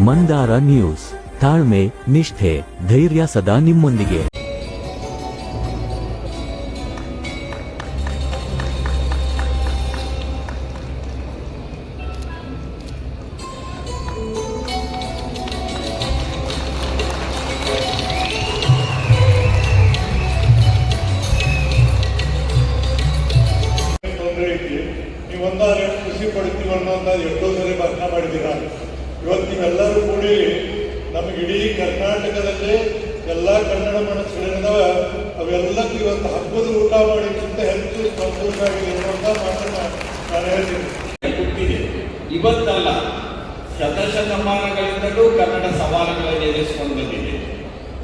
Mandara news. ತಾಳ್ಮೆ, ನಿಷ್ಠೆ, ಧೈರ್ಯ ಸದಾ ನಿಮ್ಮೊಂದಿಗೆ. ನೀವು ಒಂದಾದ್ರೆ ಖುಷಿ ಪಡ್ತೀವಿ ಅನ್ನೋಂಥ ಎಷ್ಟೋ ಸರಿ ಮಾಡಿದ್ದೀರ ಇವತ್ತು ನೀವೆಲ್ಲರೂ ಕೂಡಿ ನಮಗೆ ಇಡೀ ಕರ್ನಾಟಕದಲ್ಲಿ ಎಲ್ಲ ಕನ್ನಡ ಮನಸ್ಸುಗಳಿದಾವ ಅವೆಲ್ಲಕ್ಕೂ ಇವತ್ತು ಹಬ್ಬದ ಊಟ ಮಾಡೋಕ್ಕಿಂತ ಹೆಚ್ಚು ಆಗಿದೆ ಅನ್ನೋಂಥ ಮಾತನ್ನ ನಾನು ಹೇಳ್ತೀನಿ. ಇವತ್ತಲ್ಲ ಶತಶತಮಾನಗಳಿಂದಲೂ ಕನ್ನಡ ಸವಾಲುಗಳನ್ನು ಎದುರಿಸಿಕೊಂಡು ಬಂದಿದೆ.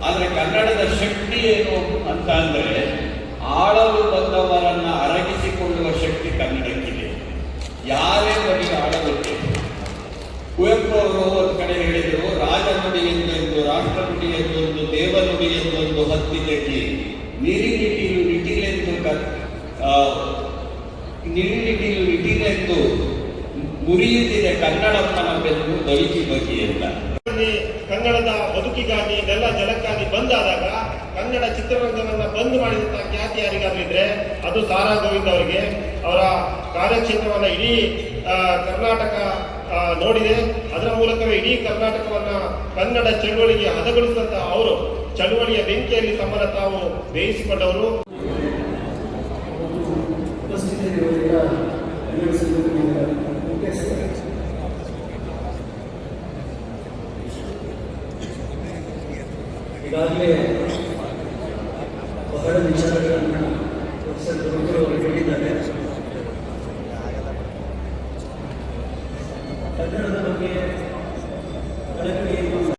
ಆದರೆ ಕನ್ನಡದ ಶಕ್ತಿ ಏನು ಅಂತ ಅಂದರೆ ಆಳಲು ಬಂದವರನ್ನ ಕುವೆಂಪು ಅವರು ಕಡೆ ಹೇಳಿದರು ರಾಜ ನುಡಿ ಎಂದೊಂದು ರಾಷ್ಟ್ರ ನುಡಿ ಎಂದೊಂದು ದೇವ ನುಡಿ ಎಂದೊಂದು ಹತ್ತಿದಕ್ಕೆ ನಿರಿನಿಟಿಲು ನಿಟಿಲೆಂದು ನಿರಿನಿಟಿಲು ನಿಟಿಲೆಂದು ಮುರಿಯುತ್ತಿದೆ ಕನ್ನಡ ಬೆನ್ನು ದೊರಿಕಿ ಬಗ್ಗೆ ಅಂತ ಕನ್ನಡದ ಬದುಕಿಗಾಗಿ ಇದೆಲ್ಲ ಜಲಕ್ಕಾಗಿ ಬಂದಾದಾಗ ಕನ್ನಡ ಚಿತ್ರರಂಗವನ್ನು ಬಂದ್ ಮಾಡಿದಂತ ಖ್ಯಾತಿ ಯಾರಿಗಾದ್ರೂ ಇದ್ರೆ ಅದು ಸಾರಾ ಗೋವಿಂದ್ ಅವರಿಗೆ. ಅವರ ಕಾರ್ಯಕ್ಷೇತ್ರವನ್ನು ಇಡೀ ಕರ್ನಾಟಕ ನೋಡಿದೆ. ಅದರ ಮೂಲಕವೇ ಇಡೀ ಕರ್ನಾಟಕವನ್ನ ಕನ್ನಡ ಚಳುವಳಿಗೆ ಹದಗೊಳಿಸಿದಂತ ಅವರು ಚಳುವಳಿಯ ಬೆಂಕಿಯಲ್ಲಿ ತಮ್ಮನ್ನು ತಾವು ಬೇಯಿಸಿಕೊಂಡವರು. ಈಗಾಗಲೇ ಬಹಳ ವಿಚಾರಗಳನ್ನು ಹೇಳಿದ್ದಾರೆ. And there's.